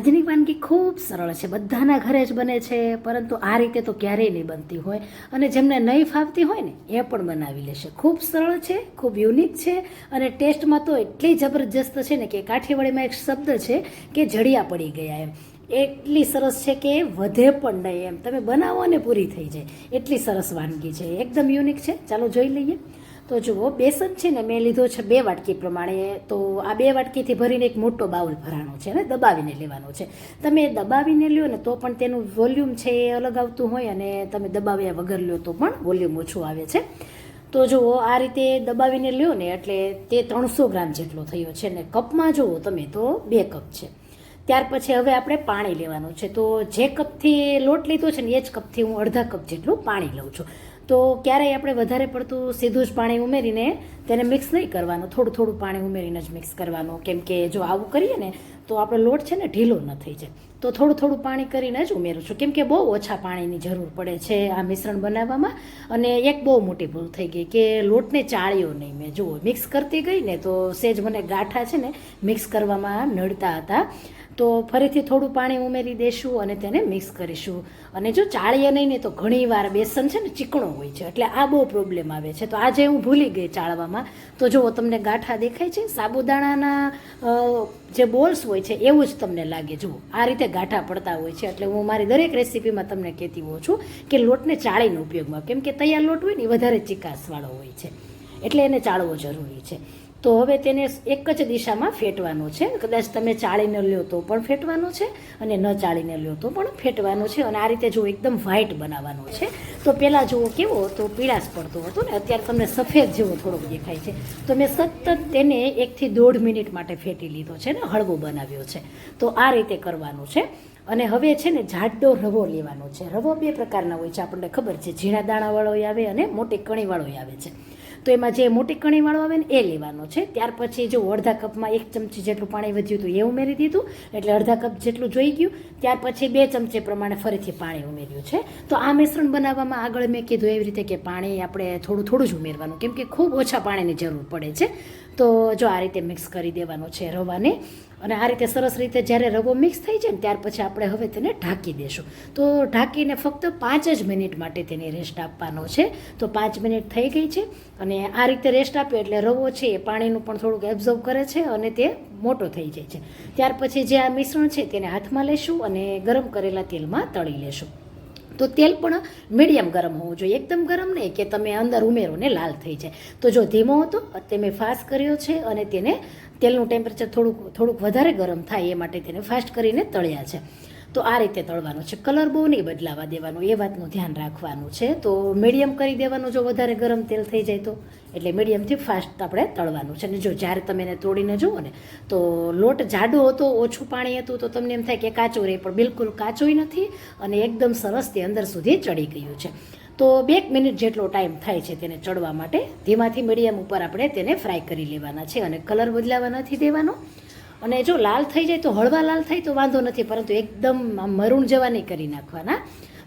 આજની વાનગી ખૂબ સરળ છે. બધાના ઘરે જ બને છે, પરંતુ આ રીતે તો ક્યારેય નહીં બનતી હોય. અને જેમને નહીં ફાવતી હોય ને, એ પણ બનાવી લેશે. ખૂબ સરળ છે, ખૂબ યુનિક છે, અને ટેસ્ટમાં તો એટલી જબરજસ્ત છે ને કે કાઠીવાડીમાં એક શબ્દ છે કે જડિયા પડી ગયા એમ. એટલી સરસ છે કે વધે પણ નહીં એમ. તમે બનાવો ને પૂરી થઈ જાય. એટલી સરસ વાનગી છે. એકદમ યુનિક છે. ચાલો જોઈ લઈએ. તો જુઓ બેસન છે ને, મેં લીધો છે બે વાટકી પ્રમાણે. તો આ બે વાટકીથી ભરીને એક મોટો બાઉલ ભરાણો છે ને, દબાવીને લેવાનો છે. તમે દબાવીને લ્યો ને, તો પણ તેનું વોલ્યુમ છે એ અલગ આવતું હોય અને તમે દબાવ્યા વગર લ્યો તો પણ વોલ્યુમ ઓછું આવે છે. તો જુઓ, આ રીતે દબાવીને લ્યો ને, એટલે તે ત્રણસો ગ્રામ જેટલો થયો છે ને, કપમાં જુઓ તમે તો બે કપ છે. ત્યાર પછી હવે આપણે પાણી લેવાનું છે. તો જે કપથી લોટ લીધો છે ને, એ જ કપથી હું અડધા કપ જેટલું પાણી લઉં છું. તો ક્યારેય આપણે વધારે પડતું સીધું જ પાણી ઉમેરીને તેને મિક્સ નહીં કરવાનું. થોડું થોડું પાણી ઉમેરીને જ મિક્સ કરવાનું. કેમ કે જો આવું કરીએ ને, તો આપણો લોટ છે ને ઢીલો ન થઈ જાય. તો થોડું થોડું પાણી કરીને જ ઉમેરું છું. કેમ કે બહુ ઓછા પાણીની જરૂર પડે છે આ મિશ્રણ બનાવવામાં. અને એક બહુ મોટી ભૂલ થઈ ગઈ કે લોટને ચાળ્યો નહીં મેં. જુઓ મિક્સ કરતી ગઈ ને તો સેજ મને ગાંઠા છે ને મિક્સ કરવામાં નડતા હતા. તો ફરીથી થોડું પાણી ઉમેરી દેશું અને તેને મિક્સ કરીશું. અને જો ચાળીએ નહીં ને તો ઘણીવાર બેસન છે ને ચીકણો હોય છે, એટલે આ બહુ પ્રોબ્લેમ આવે છે. તો આજે હું ભૂલી ગઈ ચાળવામાં. તો જુઓ, તમને ગાંઠા દેખાય છે? સાબુદાણાના જે બોલ્સ હોય છે, એવું જ તમને લાગે. જુઓ, આ રીતે ગાંઠા પડતા હોય છે. એટલે હું મારી દરેક રેસીપીમાં તમને કહેતી હોઉં છું કે લોટને ચાળીને ઉપયોગમાં. કેમ કે તૈયાર લોટ હોય ને વધારે ચિકાસવાળો હોય છે. એટલે એને ચાળવો જરૂરી છે. તો હવે તેને એક જ દિશામાં ફેટવાનો છે. કદાચ તમે ચાળીને લ્યો તો પણ ફેટવાનો છે અને ન ચાળીને લ્યો તો પણ ફેટવાનો છે. અને આ રીતે જો એકદમ વ્હાઇટ બનાવવાનો છે. તો પહેલાં જુઓ કેવો હતો, પીળાશ પડતો હતો ને, અત્યારે તમને સફેદ જેવો થોડોક દેખાય છે. તો મેં સતત તેને એકથી દોઢ મિનિટ માટે ફેટી લીધો છે ને, હળવો બનાવ્યો છે. તો આ રીતે કરવાનું છે. અને હવે છે ને, જાડો રવો લેવાનો છે. રવો બે પ્રકારના હોય છે. આપણને ખબર છે, ઝીણા દાણાવાળો આવે અને મોટી કણીવાળો આવે છે. તો એમાં જે મોટી કણીવાળો આવે ને એ લેવાનો છે. ત્યાર પછી જો અડધા કપમાં એક ચમચી જેટલું પાણી વધ્યું હતું એ ઉમેરી દીધું. એટલે અડધા કપ જેટલું જોઈ ગયું. ત્યાર પછી બે ચમચી પ્રમાણે ફરીથી પાણી ઉમેર્યું છે. તો આ મિશ્રણ બનાવવામાં આગળ મેં કીધું એવી રીતે કે પાણી આપણે થોડું થોડું જ ઉમેરવાનું. કેમ કે ખૂબ ઓછા પાણીની જરૂર પડે છે. તો જો આ રીતે મિક્સ કરી દેવાનો છે રવાને, અને આ રીતે સરસ રીતે જ્યારે રવો મિક્સ થઈ જાય ને ત્યાર પછી આપણે હવે તેને ઢાંકી દેશું. તો ઢાંકીને ફક્ત પાંચ જ મિનિટ માટે તેને રેસ્ટ આપવાનો છે. તો પાંચ મિનિટ થઈ ગઈ છે, અને આ રીતે રેસ્ટ આપ્યો એટલે રવો છે એ પાણીનું પણ થોડુંક એબ્ઝર્વ કરે છે અને તે મોટો થઈ જાય છે. ત્યાર પછી જે આ મિશ્રણ છે તેને હાથમાં લેશું અને ગરમ કરેલા તેલમાં તળી લેશું. તો તેલ પણ મીડિયમ ગરમ હોવું જોઈએ. એકદમ ગરમ નહીં કે તમે અંદર ઉમેરો ને લાલ થઈ જાય. તો જો ધીમો હતો, તે મેં ફાસ્ટ કર્યો છે અને તેને તેલનું ટેમ્પરેચર થોડુંક થોડુંક વધારે ગરમ થાય એ માટે તેને ફાસ્ટ કરીને તળ્યા છે. તો આ રીતે તળવાનું છે. કલર બહુ નહીં બદલાવા દેવાનું, એ વાતનું ધ્યાન રાખવાનું છે. તો મીડિયમ કરી દેવાનું, જો વધારે ગરમ તેલ થઈ જાય તો. એટલે મીડિયમથી ફાસ્ટ આપણે તળવાનું છે. અને જો જ્યારે તમે એને તોડીને જુઓ ને, તો લોટ જાડો હતો, ઓછું પાણી હતું, તો તમને એમ થાય કે કાચો રહે, પણ બિલકુલ કાચોય નથી અને એકદમ સરસ તે અંદર સુધી ચડી ગયું છે. તો બે મિનિટ જેટલો ટાઈમ થાય છે તેને ચડવા માટે, ધીમાથી મીડિયમ ઉપર આપણે તેને ફ્રાય કરી લેવાના છે અને કલર બદલાવા નથી દેવાનો. અને જો લાલ થઈ જાય તો હળવા લાલ થાય તો વાંધો નથી, પરંતુ એકદમ મરૂણ જેવા નહીં કરી નાખવાના.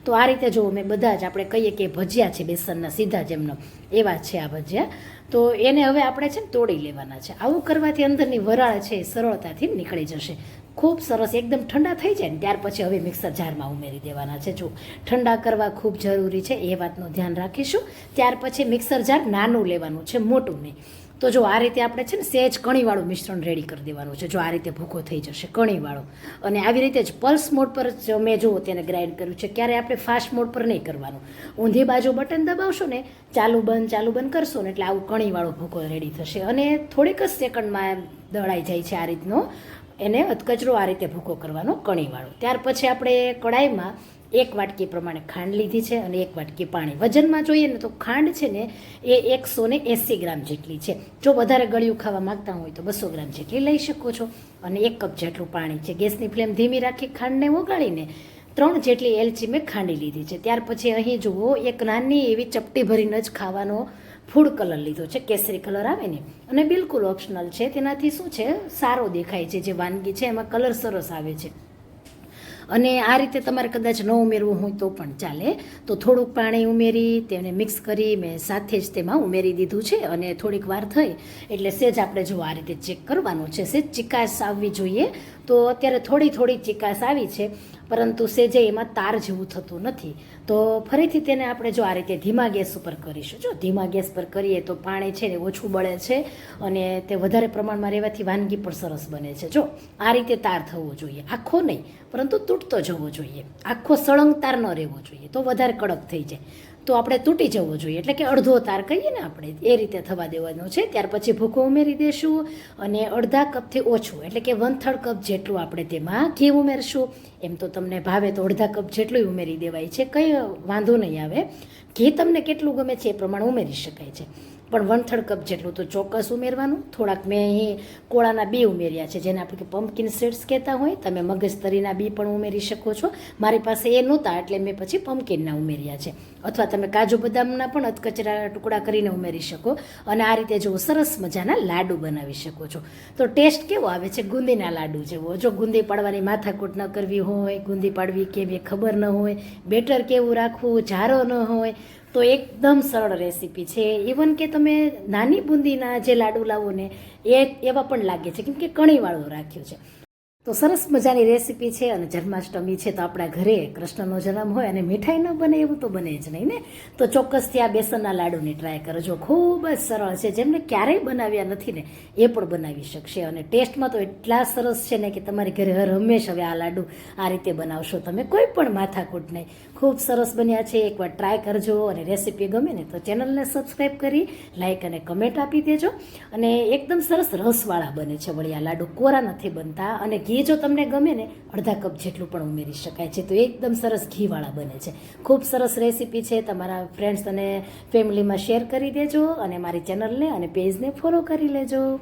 તો આ રીતે જો મેં બધા જ આપણે કહીએ કે ભજીયા છે બેસનના સીધા જેમનો એવા છે આ ભજીયા. તો એને હવે આપણે છે ને તોડી લેવાના છે. આવું કરવાથી અંદરની વરાળ છે એ સરળતાથી નીકળી જશે. ખૂબ સરસ, એકદમ ઠંડા થઈ જાય ને, ત્યાર પછી હવે મિક્સર જારમાં ઉમેરી દેવાના છે. જો ઠંડા કરવા ખૂબ જરૂરી છે, એ વાતનું ધ્યાન રાખીશું. ત્યાર પછી મિક્સર જાર નાનું લેવાનું છે, મોટું નહીં. તો જો આ રીતે આપણે છે ને સહેજ કણીવાળું મિશ્રણ રેડી કરી દેવાનું છે. જો આ રીતે ભૂકો થઈ જશે, કણીવાળો. અને આવી રીતે જ પલ્સ મોડ પર જ મેં જુઓ તેને ગ્રાઇન્ડ કર્યું છે, ક્યારે આપણે ફાસ્ટ મોડ પર નહીં કરવાનું. ઊંધી બાજુ બટન દબાવશો ને, ચાલુ બંધ ચાલુ બંધ કરશો ને, એટલે આવું કણીવાળો ભૂકો રેડી થશે. અને થોડીક જ સેકન્ડમાં દળાઈ જાય છે આ રીતનો. એને અધકચરો આ રીતે ભૂકો કરવાનો કણીવાળો. ત્યાર પછી આપણે કડાઈમાં એક વાટકી પ્રમાણે ખાંડ લીધી છે અને એક વાટકી પાણી. વજનમાં જોઈએ ને તો ખાંડ છે ને એ એકસો ને એંસી ગ્રામ જેટલી છે. જો વધારે ગળ્યું ખાવા માગતા હોય તો બસો ગ્રામ જેટલી લઈ શકો છો. અને એક કપ જેટલું પાણી છે. ગેસની ફ્લેમ ધીમી રાખી ખાંડને ઓગાળીને ત્રણ જેટલી એલચી મેં ખાંડી લીધી છે. ત્યાર પછી અહીં જુઓ, એક નાની એવી ચપટી ભરીને જ ખાવાનો ફૂડ કલર લીધો છે, કેસરી કલર આવે ને, અને બિલકુલ ઓપ્શનલ છે. તેનાથી શું છે, સારો દેખાય છે, જે વાનગી છે, એમાં કલર સરસ આવે છે. અને આ રીતે તમારે કદાચ ન ઉમેરવું હોય તો પણ ચાલે. તો થોડુંક પાણી ઉમેરી, તેને મિક્સ કરી, મેં સાથે જ તેમાં ઉમેરી દીધું છે, અને થોડીક વાર થઈ, એટલે સેજ આપણે જો આ રીતે ચેક કરવાનું છે. સેજ ચિકાસ આવવી જોઈએ તો અત્યારે થોડી થોડી ચિકાસ આવી છે, પરંતુ સેજે એમાં તાર જેવું થતું નથી. તો ફરીથી તેને આપણે જો આ રીતે ધીમા ગેસ ઉપર કરીશું. જો ધીમા ગેસ પર કરીએ તો પાણી છે ને ઓછું બળે છે અને તે વધારે પ્રમાણમાં રહેવાથી વાનગી પણ સરસ બને છે. જો આ રીતે તાર થવો જોઈએ. આખો નહીં, પરંતુ તૂટતો જવો જોઈએ. આખો સળંગ તાર ન રહેવો જોઈએ. તો વધારે કડક થઈ જાય. તો આપણે તૂટી જવો જોઈએ. એટલે કે અડધો તાર કહીએ ને આપણે, એ રીતે થવા દેવાનો છે. ત્યાર પછી ભૂકો ઉમેરી દેશું અને અડધા કપથી ઓછું, એટલે કે વન થર્ડ કપ જેટલું આપણે તેમાં ઘી ઉમેરશું. એમ તો તમને ભાવે તો અડધા કપ જેટલું ઉમેરી દેવાય છે. કંઈ વાંધો નહીં આવે. ઘી તમને કેટલું ગમે છે એ પ્રમાણે ઉમેરી શકાય છે. પણ વન થર્ડ કપ જેટલું તો ચોક્કસ ઉમેરવાનું. થોડાક મેં અહીં કોળાના બી ઉમેર્યા છે, જેને આપણે પમ્પકિન સીડ્સ કહેતા હોય. તમે મગજતરીના બી પણ ઉમેરી શકો છો. મારી પાસે એ નહોતા, એટલે મેં પછી પમ્પકિનના ઉમેર્યા છે. અથવા તમે કાજુ બદામના પણ અધકચરા ટુકડા કરીને ઉમેરી શકો. અને આ રીતે જો સરસ મજાના લાડુ બનાવી શકો છો. તો ટેસ્ટ કેવો આવે છે? ગુંદીના લાડુ જેવો. જો ગુંદી પાડવાની માથાકૂટ ન કરવી હોય, ગુંદી પાડવી કેવી ખબર ન હોય, બેટર કેવું રાખવું, જારો ન હોય તો એકદમ સરળ રેસીપી છે. ઇવન કે તમે નાની બુંદીના જે લાડુ લાવો ને એ એવા પણ લાગે છે, કેમ કે કણીવાળું રાખ્યું છે. તો સરસ મજાની રેસીપી છે અને જન્માષ્ટમી છે તો આપણા ઘરે કૃષ્ણનો જન્મ હોય અને મીઠાઈ ન બને એવું તો બને જ નહીં ને? તો ચોક્કસથી આ બેસનના લાડુની ટ્રાય કરજો. ખૂબ જ સરળ છે. જેમને ક્યારેય બનાવ્યા નથી ને, એ પણ બનાવી શકશે. અને ટેસ્ટમાં તો એટલા સરસ છે ને કે તમારી ઘરે હર હંમેશ હવે આ લાડુ આ રીતે બનાવશો તમે કોઈ પણ માથાકૂટ નહીં. ખૂબ સરસ બન્યા છે. એકવાર ટ્રાય કરજો અને રેસીપી ગમે ને તો ચેનલને સબસ્ક્રાઈબ કરી લાઇક અને કમેન્ટ આપી દેજો. અને એકદમ સરસ રસવાળા બને છે વળી આ લાડુ. કોરા નથી બનતા અને ઘી જો તમને ગમે ને, અડધા કપ જેટલું પણ ઉમેરી શકાય છે. તો એકદમ સરસ ઘીવાળા બને છે. ખૂબ સરસ રેસીપી છે. તમારા ફ્રેન્ડ્સ અને ફેમિલીમાં શેર કરી દેજો અને મારી ચેનલને અને પેજને ફોલો કરી લેજો.